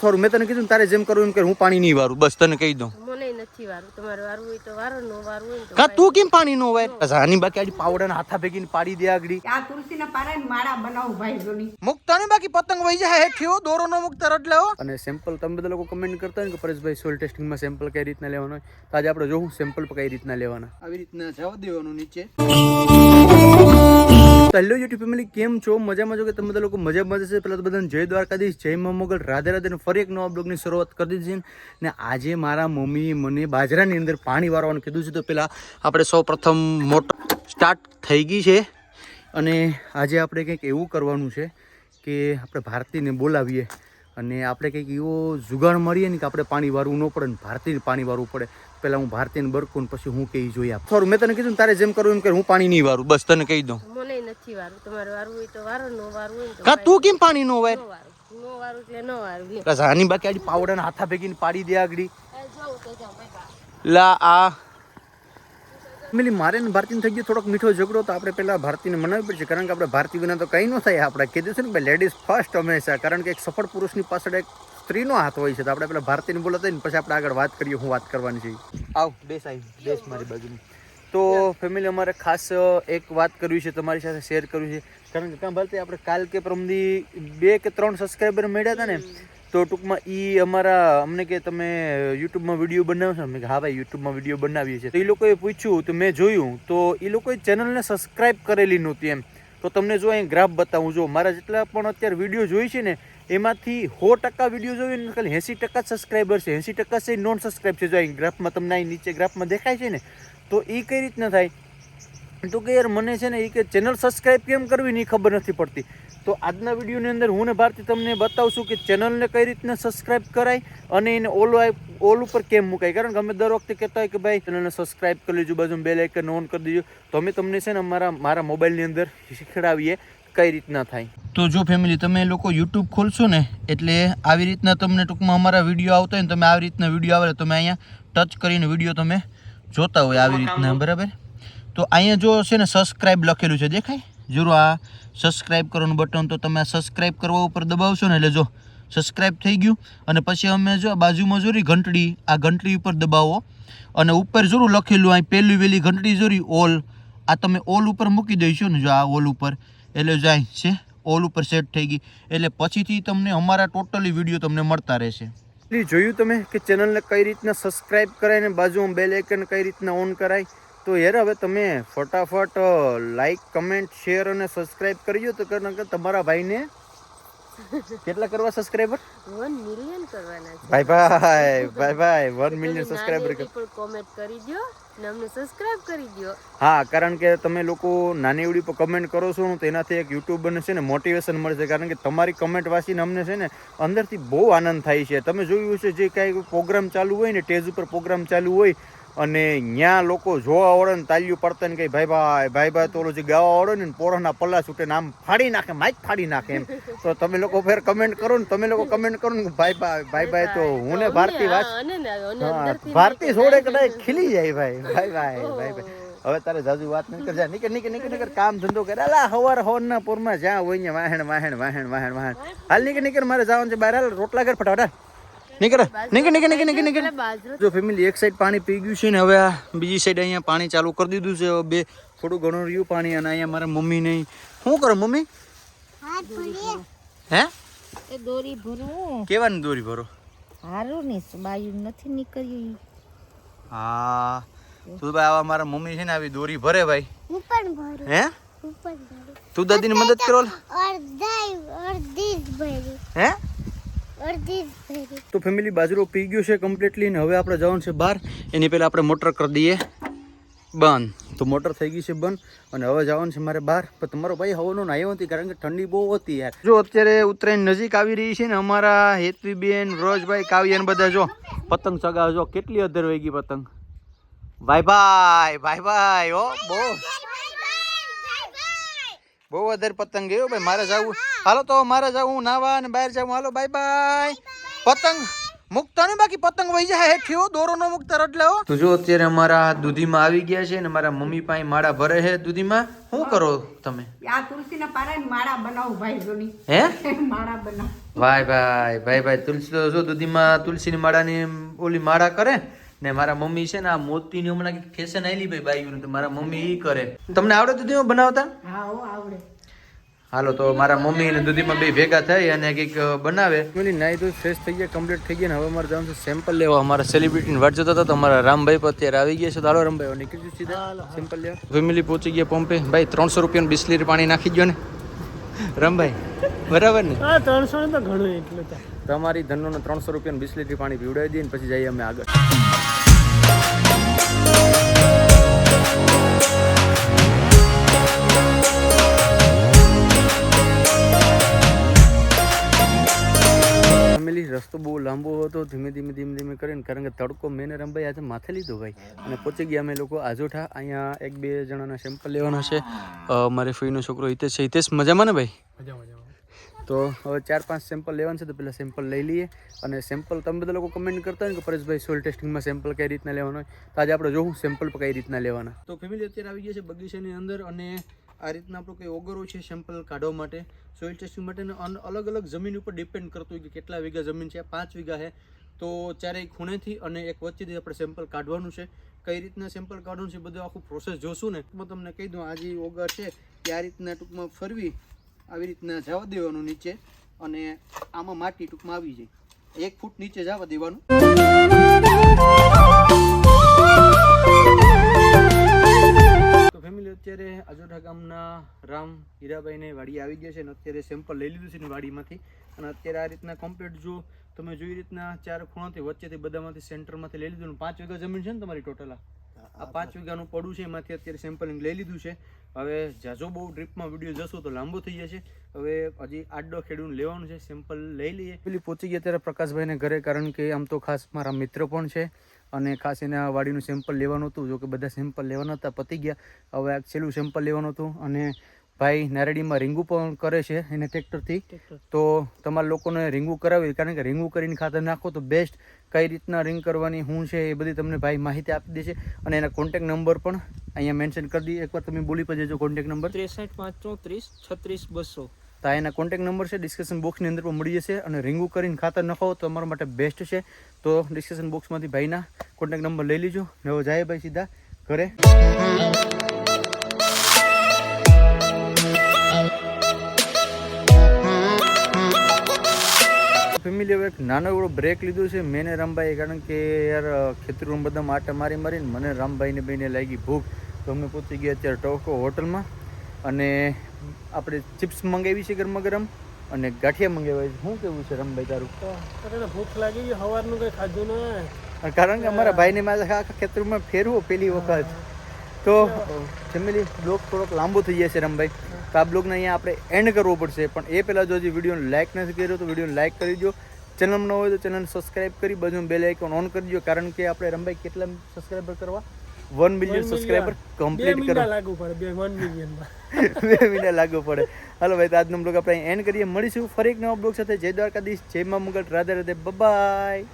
થોડું મેં તને કીધું તારે જેમ કરવું એમ કર. હું પાણી નહીં વારું. બસ તને કહી દઉં. મને નથી વારું. તમારે વારવું હોય તો વારો નો વારવું હોય તો કા તું કેમ પાણી નો વાય? આની બાકી આડી પાવડાના હાથા ભેગીને પાડી દે આગળી. આ તુલસીના પારાને માળા બનાવું ભાઈ જોની મુકતા ને બાકી પતંગ વહી જાય. હેઠ્યો દોરો નો મુકતા રટ લેવો અને સેમ્પલ તમે બધા લોકો કમેન્ટ કરતા હોય ને કે પરેશભાઈ સોઇલ સેમ્પલ કઈ રીતના લેવાનો હોય? તો આજે આપણે જોવું સેમ્પલ કઈ રીતના લેવાના. આવી રીતના જવા દેવાનું નીચે. હેલો યુટ્યુબ ફેમિલી કેમ છો? મજામાં છો કે તમે બધા લોકો મજામાં જશે પહેલાં તો બધાને જય દ્વારકાધીશ, જય મા મોગલ. રાધે રાધે ફરી એક નવા બ્લોગની શરૂઆત કરી દીધી છે. ને આજે મારા મમ્મીએ મને બાજરાની અંદર પાણી વારવાનું કીધું છે. તો પહેલાં આપણે સૌ પ્રથમ મોટર સ્ટાર્ટ થઈ ગઈ છે. અને આજે આપણે કંઈક એવું કરવાનું છે કે આપણે ભારતીને બોલાવીએ. અને આપણે કંઈક એવો જુગાડ મળીએ ને કે આપણે પાણી વારવું ન પડે ને ભારતીય પાણી વારવું પડે. પહેલાં હું ભારતીયને બરકું પછી હું કહી જોઈએ આપ. થોડું મેં તને કીધું તારે જેમ કરવું એમ કર હું પાણી નહીં વારું. બસ તને કહી દઉં. મને નથી વારું. તમારે વારવું હોય તો વારો નો વારવું હોય કા તું કેમ પાણી નો વાર. નો વારું એટલે નો વારું. બસ આની બાકી આડી પાવડાના હાથા ભેગીને પાડી દે બાય લા આ મિલી મારે ને ભારતીને થઈ ગયો થોડોક મીઠો ઝઘડો, તો આપણે પહેલાં ભારતીને મનાવવી પડશે, કારણ કે આપણે ભારતી વિના તો કંઈ ન થાય. આપણે કીધું છે ને ભાઈ લેડીઝ ફર્સ્ટ હંમેશા, કારણ કે એક સફળ પુરુષની પાછળ એક સ્ત્રીનો હાથ હોય છે. તો આપણે પેલા ભારતીને બોલાતા ને, પછી આપણે આગળ વાત કરીએ, હું વાત કરવાની છે. આવ દેશ આવી દેશ મારી બાજુની. તો ફેમિલી, અમારે ખાસ એક વાત કરવી છે, તમારી સાથે શેર કરવી છે. કારણ કે ત્યાં ભારતી આપણે કાલ કે પ્રમદી બે કે ત્રણ સબસ્ક્રાઈબર મળ્યા હતા ને તો ટૂંકમાં એ અમારા, અમને કે તમે યુટ્યુબમાં વીડિયો બનાવશો? મેં હા ભાઈ, યુટ્યુબમાં વીડિયો બનાવીએ છીએ. તો એ લોકોએ પૂછ્યું, તો મેં જોયું, તો એ લોકોએ ચેનલને સબસ્ક્રાઇબ કરેલી નહોતી એમ. તો તમને જો અહીં ગ્રાફ બતાવું, જો મારા જેટલા પણ અત્યારે વીડિયો જોઈ છે ને, એમાંથી સો ટકા વીડિયો જોઈએ ને ખાલી એંસી ટકા સબસ્ક્રાઈબર છે. એંસી ટકા છે નોન સબસ્ક્રાઈબ છે. જો અહીં ગ્રાફમાં તમને અહીં નીચે ગ્રાફમાં દેખાય છે ને, તો એ કઈ રીતના થાય? તો કે યાર, મને છે ને એ કે ચેનલ સબસ્ક્રાઈબ કેમ કરવી ને એ ખબર નથી પડતી. તો આજના વિડીયોની અંદર હું ને ભારતી તમને બતાવશું કે ચેનલને કઈ રીતના સબસ્ક્રાઇબ કરાય અને એને ઓલ ઓલ ઉપર કેમ મુકાય. કારણ કે અમે દર વખતે કહેતા હોય કે ભાઈ, ચેનલને સબસ્ક્રાઇબ કરી લેજો બાજુ બે લાઇકન ઓન કરી દેજો. તો અમે તમને છે ને અમારા મારા મોબાઈલની અંદર શીખડાવીએ કઈ રીતના થાય. તો જો ફેમિલી તમે લોકો યુટ્યુબ ખોલશો ને, એટલે આવી રીતના તમને ટૂંકમાં અમારા વીડિયો આવતા હોય ને, તમે આવી રીતના વીડિયો આવે, તમે અહીંયા ટચ કરીને વીડિયો તમે જોતા હોય આવી રીતના, બરાબર? તો અહીંયા જો છે ને સબસ્ક્રાઇબ લખેલું છે, દેખાય? જરૂર આ સબસ્ક્રાઇબ કરવાનું બટન તો તમે આ સબસ્ક્રાઇબ કરવા ઉપર દબાવશો ને એટલે જો સબસ્ક્રાઇબ થઈ ગયું અને પછી અમે જો આ બાજુમાં જોરી ઘંટડી, આ ઘંટડી ઉપર દબાવો અને ઉપર જરૂર લખેલું અહીં પહેલી વહેલી ઘંટડી જોરી ઓલ. આ તમે ઓલ ઉપર મૂકી દઈશો ને જો આ ઓલ ઉપર. એટલે જાય છે, ઓલ ઉપર સેટ થઈ ગઈ. એટલે પછીથી તમને અમારા ટોટલી વીડિયો તમને મળતા રહેશે. જોયું તમે કે ચેનલને કઈ રીતના સબસ્ક્રાઇબ કરાય ને બાજુમાં બેલ આઇકન કઈ રીતના ઓન કરાય? તો યાર હવે તમે ફટાફટ લાઈક કમેન્ટ શેર અને સબસ્ક્રાઇબ કરજો તો કારણ કે તમારા ભાઈને કેટલા કરવા સબસ્ક્રાઇબર 1 મિલિયન કરવાના છે. ભાઈ ભાઈ ભાઈ 1 મિલિયન સબસ્ક્રાઇબર કોમેન્ટ કરી દો ને અમને સબસ્ક્રાઇબ કરી દો હા કારણ કે તમે લોકો નાની એવડી પર કમેન્ટ કરો છો તેનાથી તો એનાથી એક યુટ્યુબરને છે ને મોટિવેશન મળશે. કારણ કે તમારી કમેન્ટ વાંચીને અમને છે ને અંદરથી બહુ આનંદ થાય છે. તમે જોયું છે જે કાંઈ પ્રોગ્રામ ચાલુ હોય ને સ્ટેજ ઉપર પ્રોગ્રામ ચાલુ હોય અને ત્યાં લોકો જોવા વાળો ને તાલ્યું પડતા ને કઈ ભાઈ ભાઈ ભાઈ ભાઈ તો જે ગાવા વાળો ને પોરણના પલ્લા છૂટે ને આમ ફાડી નાખે માઇક ફાડી નાખે એમ. તો તમે લોકો ફેર કમેન્ટ કરો ને તમે લોકો કમેન્ટ કરો ને ભાઈ ભાઈ ભાઈ ભાઈ તો હું ને ભારતી વાત ભારતી છોડે કદાચ ખીલી જાય ભાઈ ભાઈ ભાઈ ભાઈ ભાઈ. હવે તારે જાજુ વાત નહીં કરજા નીકળ નીકળ નીકળ નીકળ કામ ધંધો કરે. અલા હવાર હવાર ના પોરમાં જ્યાં હોય ને વાહેણ વાહેણ વાહેણ વાહેણ વાહેણ. હાલ નીકળ નીકળ મારે જવાનું છે બહાર. હાલ રોટલા ઘર ફટાફટ નીકળ નીકળ નીકળ નીકળ નીકળ. નીકળ જો ફેમિલી એક સાઈડ પાણી પી ગયું છે ને હવે આ બીજી સાઈડ અહીંયા પાણી ચાલુ કરી દીધું છે. હવે બે થોડું ઘણું રહ્યું પાણી અને અહીંયા મારા મમ્મી નહીં શું કરો મમ્મી? હે? એ દોરી ભરો. કેવાની દોરી ભરો? હારું ને બાયું નથી નીકળ્યું હા. તું ભાઈ આવા મારા મમ્મી છે ને આવી દોરી ભરે ભાઈ. હું પણ ભરું. હે? હું પણ ભરું. તું દાદીની મદદ કરો અડધી અડધી જ ભરી. હે? તો ફેમિલી બાજરો પી ગયો છે કમ્પ્લીટલી ને હવે આપણે જવાનું છે બહાર. એની પહેલાં આપણે મોટર કરી દઈએ. બંધ. તો મોટર થઈ ગઈ છે બંધ. અને હવે જવાનું છે મારે બહાર. પણ તમારો ભાઈ હવાનો આવ્યો નથી કારણ કે ઠંડી બહુ હતી યાર. જો અત્યારે ઉત્તરાયણ નજીક આવી રહી છે ને અમારા હેતવીબેન, રોજભાઈ કાવ્ય ને બધા જો. પતંગ ચગાવજો. કેટલી અધર વહી ગઈ પતંગ. ભાઈ ભાઈ ભાઈ ભાઈ ઓ બહુ. બહુ વધારે પતંગ ગયો ભાઈ મારે જવું. હાલો તો મારે જવું નાવા અને બહાર જવું. હાલો બાય બાય પતંગ મુકતા ને બાકી પતંગ વહી જાય હેઠ્યો દોરો નો મુકતા રડલે હો તો જો અત્યારે અમારા દૂધીમાં આવી ગયા છે ને મારા મમ્મી પાસે માળા ભરે છે દૂધીમાં શું કરો તમે? આ તુલસીના પારા માળા બનાવો ભાઈ જોની હે? માળા બનાવ. ભાઈ ભાઈ ભાઈ ભાઈ તુલસી તો જો દૂધીમાં તુલસીની માળાની ઓલી માળા કરે ને મારા મમ્મી છે ને આ મોતીની હમણાં કંઈક ફેશન આવેલી ભાઈ બાઈઓની તો મારા મમ્મી ઈ કરે. તમને આવડે દૂધીમાં બનાવતા? હા આવડે. હાલો તો મારા મમ્મી અને દૂધીમાં બે ભેગા થઈ અને કંઈક બનાવે. નાઈ તો ફ્રેશ થઈ ગયા કમ્પ્લીટ થઈ ગયા ને હવે અમારે જવાનું છે સેમ્પલ લેવા. અમારા સેલિબ્રિટીની વાટ જતા હતા અમારા રામભાઈ પર અત્યારે આવી ગયા છે. તો હાલો રામભાઈ નીકળી જશું સીધા. સેમ્પલ લેવા. ફેમિલી પહોંચી ગયા પંપે ભાઈ ત્રણસો રૂપિયાનું બિસ્લીર પાણી નાખી ગયો ને. રામભાઈ બરાબર ને? હા ત્રણસો તો ઘણું એટલું તમારી ધનનો ત્રણસો રૂપિયાનું વીસ પાણી પીવડાવી દઈએ ને પછી જઈએ અમે આગળ. રસ્તો બહુ લાંબો હતો. ધીમે ધીમે ધીમે ધીમે કરીને કારણ કે તડકો મેને રંભાઈ આજે માથે લીધો ભાઈ. અને પહોંચી ગયા અમે લોકો આજોઠા. અહીંયા એક બે જણાના સેમ્પલ લેવાના છે. મારે ફઈનો છોકરો હિતેશ છે. હિતેશ, મજામાં ને ભાઈ? મજા મજા તો હવે ચાર પાંચ સેમ્પલ લેવાનું છે તો પહેલાં સેમ્પલ લઈ લઈએ. અને સેમ્પલ તમે બધા લોકો કમેન્ટ કરતા હોય કે પરેશભાઈ સોઇલ ટેસ્ટિંગમાં સેમ્પલ કઈ રીતના લેવાનો હોય? તો આજે આપણે જોવું સેમ્પલ કઈ રીતના લેવાના. તો ફેમિલી અત્યારે આવી ગયા છે બગીચાની અંદર અને આ રીતના આપણો કંઈ ઓગરો છે સેમ્પલ કાઢવા માટે. સોઇલ ટેસ્ટિંગ માટે અલગ અલગ જમીન ઉપર ડિપેન્ડ કરતું હોય કે કેટલા વીઘા જમીન છે, પાંચ વીઘા છે. તો ચારેય ખૂણેથી અને એક વચ્ચેથી આપણે સેમ્પલ કાઢવાનું છે. કઈ રીતના સેમ્પલ કાઢવાનું છે બધું આખું પ્રોસેસ જોશું ને. હું તમને કહી દઉં, આ જે ઓગર છે કે આ રીતના ટૂંકમાં ફરવી આવી રીતના જવા દેવાનું નીચે અને આમાં માટી ટૂંકમાં આવી જાય. એક ફૂટ નીચે જવા દેવાનું. ફેમિલી અત્યારે અજોઢા ગામના રામ હીરાભાઈને વાડી આવી ગયા છે અને અત્યારે સેમ્પલ લઈ લીધું છે ને વાડીમાંથી. અને અત્યારે આ રીતના કમ્પ્લીટ જો તમે જોઈ રીતના ચાર ખૂણાથી વચ્ચેથી બધામાંથી સેન્ટરમાંથી લઈ લીધું પાંચ વીઘા જમીન છે ને તમારી ટોટલ પાંચ વીઘાનું પડું છે, એમાંથી અત્યારે સેમ્પલિંગ લઈ લીધું છે. હવે જાજો બહુ ડ્રીપમાં વીડિયો જશો તો લાંબો થઈ જશે. હવે હજી આડો ખેડૂત લેવાનું છે સેમ્પલ લઈ લઈએ. પેલી પહોંચી ગયા ત્યારે પ્રકાશભાઈને ઘરે, કારણ કે આમ તો ખાસ મારા મિત્ર પણ છે અને ખાસ એના વાડીનું સેમ્પલ લેવાનું હતું જો કે બધા સેમ્પલ લેવાના હતા, પતી ગયા. હવે આ છેલ્લું સેમ્પલ લેવાનું હતું અને ભાઈ નારેડીમાં રીંગુ પણ કરે છે એને ટ્રેક્ટરથી. તો તમારા લોકોને રીંગુ કરાવી કારણ કે રીંગુ કરીને ખાતર નાખો તો બેસ્ટ કઈ રીતના રીંગ કરવાની શું છે એ બધી તમને ભાઈ માહિતી આપી દેશે. અને એના કોન્ટેક નંબર પણ અહીંયા મેન્શન કરી દઈએ. એકવાર તમે બોલી પછી જજો કોન્ટેક નંબર ત્રેસઠ પાંચ ચોત્રીસ છત્રીસ બસો. તો એના કોન્ટેક નંબર છે. ડિસ્કશન બોક્સની અંદર પણ મળી જશે. અને રીંગુ કરીને ખાતર નખાવો તો તમારા માટે બેસ્ટ છે. તો ડિસ્કશન બોક્સમાંથી ભાઈના કોન્ટેક નંબર લઈ લીજો. ને હવે જાય ભાઈ સીધા ઘરે. ફેમિલી હવે એક નાનો એવડો બ્રેક લીધો છે મેને રામભાઈ કારણ કે યાર ખેતરું બધા આટા મારી મારીને મને રામભાઈને બેને લાગી ભૂખ. તો અમે પહોંચી ગયા અત્યારે ટોકો હોટલમાં અને આપણે ચિપ્સ મંગાવી છે ગરમા ગરમ અને ગાંઠિયા મંગાવ્યા છે. શું કેવું છે રામભાઈ તારું? ભૂખ લાગી ગઈ સવારનું કંઈ ખાધું ના કારણ કે અમારા ભાઈને મારે આખા ખેતરમાં ફેરવો પેલી વખત. તો ફેમિલી બ્લોક થોડોક લાંબો થઈ જશે રામભાઈ. તો આ બ્લોગને અહીંયા આપણે એન્ડ કરવો પડશે. પણ એ પહેલાં જો હજી વિડીયોને લાઇક નથી કર્યો તો વિડીયોને લાઇક કરી દો ચેનલ ન હોય તો ચેનલને સબસ્ક્રાઇબ કરી બાજુમાં બેલ આઇકોન ઓન કરી દો કારણ કે આપણે રમભાઈ કેટલા સબસ્ક્રાઇબર કરવા? વન મિલિયન સબસ્ક્રાઇબર કમ્પ્લીટ કરવા. લાગુ પડે બે મિલિયનમાં બે લાગુ પડે. હાલો ભાઈ આજનો બ્લોગ આપણે એન્ડ કરીએ. મળીશું ફરી એક નવા બ્લોગ સાથે. જય દ્વારકાધીશ. જય મા મુગલ રાધે રાધે. બાય